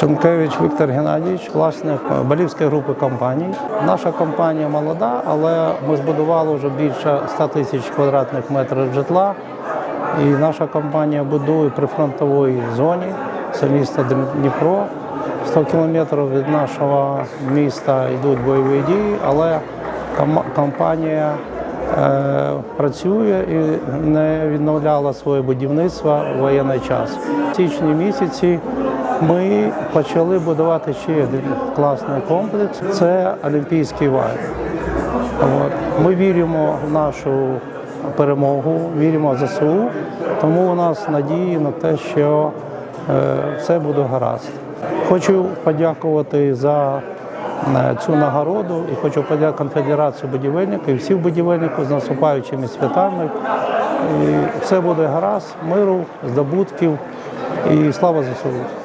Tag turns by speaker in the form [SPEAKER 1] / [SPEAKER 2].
[SPEAKER 1] Шенкевич Віктор Геннадійович, власник Балівської групи компаній. Наша компанія молода, але ми збудували вже більше 100 тисяч квадратних метрів житла. І наша компанія будує при фронтовій зоні. Це місто Дніпро. 100 кілометрів від нашого міста йдуть бойові дії, але компанія е, працює і не відновляла своє будівництво в воєнний час. В січні місяці ми почали будувати ще один класний комплекс. Це Олімпійський вайр. От. Ми віримо в нашу перемогу, віримо в ЗСУ, тому у нас надії на те, що е, все буде гаразд. Хочу подякувати за е, цю нагороду і хочу подякувати Конфедерацію будівельників і всіх будівельників з наступаючими святами. І все буде гаразд, миру, здобутків і слава ЗСУ.